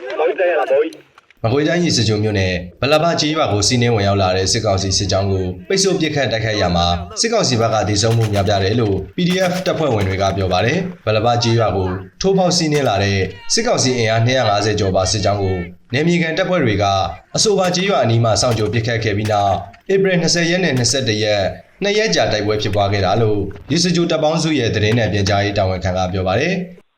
ကြီးတိုင်းရတာဘောကြီးမကွေးတိုင်းရေစကြိုမြို့နယ်ဗလဘကျေးရွာကိုစီးနှင်းဝင်ရောက်လာတဲ့စစ်ကောင်စီစစ်ကြောင်းကိုပိတ်ဆို့ပစ်ခတ်တိုက်ခိုက်ရမှာစစ်ကောင်စီဘက်ကဒေဆုံးမှုများပြားတယ်လို့ PDF တပ်ဖွဲ့ဝင်တွေကပြောပါတယ်ဗလဘကျေးရွာကိုထိုးပေါက်စီးနှင်းလာတဲ့စစ်ကောင်စီအင်အား250ကျော်ပါစစ်ကြောင်းကိုနေမြေကန်တပ်ဖွဲ့တွေကအဆိုပါကျေးရွာအနီးမှာစောင့်ကြိုပစ်ခတ်ခဲ့ပြီးနောက်ဧပြီ20ရက်နဲ့21ရက်နှစ်ရက်ကြာတိုက်ပွဲဖြစ်ပွားခဲ့တာလို့ရေစကြိုတပ်ပေါင်းစုရဲ့သတင်းနဲ့ပြန်ကြားရေးတာဝန်ခံကပြောပါတယ်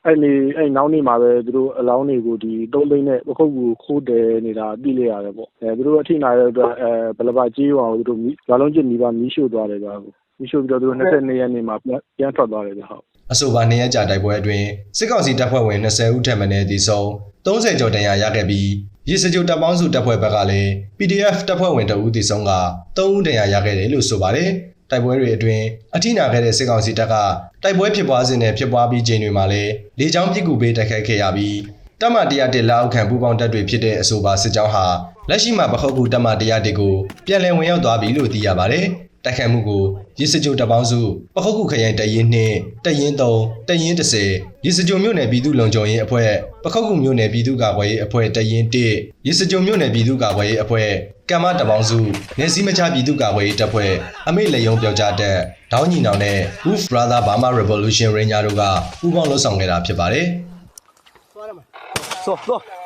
အဲ့လေအဲ့နောက်နေ့မှာပဲသူတို့အလောင်းတွေကိုဒီသုံးသိန်းနဲ့ပခုတ်ကူခိုးတယ်နေတာသိလိုက်ရတယ်ပေါ့အဲသူတို့အထိနာတဲ့အတွက်အဲဘလဘကြီးရွာကိုသူတို့ရွာလုံးကျစ်နီးပါမီးရှို့သွားတယ်ဗျာမီးရှို့ပြီးတော့သူတို့22ရက်နေ့မှာပြန်ပြန်ထွက်သွားတယ်ဗျာဟုတ်အဆိုပါနှစ်ရက်ကြာတိုက်ပွဲအတွင်းစစ်ကောင်စီတပ်ဖွဲ့ဝင်20ဦးထပ်မံတည်ဆုံ30ကျော်တန်ရာရခဲ့ပြီးရေစကြိုတပ်ပေါင်းစုတပ်ဖွဲ့ဘက်ကလည်း PDF တပ်ဖွဲ့ဝင်တအူးတည်ဆုံက3ဦးတန်ရာရခဲ့တယ်လို့ဆိုပါတယ် တိုက်ပွဲတွေအတွင်းအထိနာခဲ့တဲ့စစ်ကောင်စီတပ်ကတိုက်ပွဲဖြစ်ပွားစဉ်နဲ့ဖြစ်ပွားပြီးချိန်တွေမှာလည်းလေကြောင်းပစ်ကူပေးတိုက်ခိုက်ခဲ့ရပြီးတပ်မ101လက်အောက်ခံပူးပေါင်းတပ်တွေဖြစ်တဲ့အဆိုပါစစ်ကြောင်းဟာလက်ရှိမှာပခုတ်ကူတပ်မ101ကိုပြန်လည်ဝင်ရောက်သွားပြီလို့သိရပါတယ်။ တိုက်ခိုက်မှုကိုရစ်စကြိုတပ်ပေါင်းစုပခုတ်ကူခရိုင်တရင်နှင့်တရင်3တရင်30ရစ်စကြိုမြို့နယ်ပြည်သူ့လုံခြုံရေးအဖွဲ့ပခုတ်ကူမြို့နယ်ပြည်သူ့ကာကွယ်ရေးအဖွဲ့တရင်1ရစ်စကြိုမြို့နယ်ပြည်သူ့ကာကွယ်ရေးအဖွဲ့ကမ္မတပ်ပေါင်းစုနေစည်းမချပြည်သူ့ကာကွယ်ရေးတပ်ဖွဲ့အမိတ်လေယုံပြောကြားတပ်ဒေါင်းညီနောင်နဲ့ Wolf Brother Burma Revolution Ranger တို့ကပူးပေါင်းလှုပ်ဆောင်ခဲ့တာဖြစ်ပါတယ်။走走。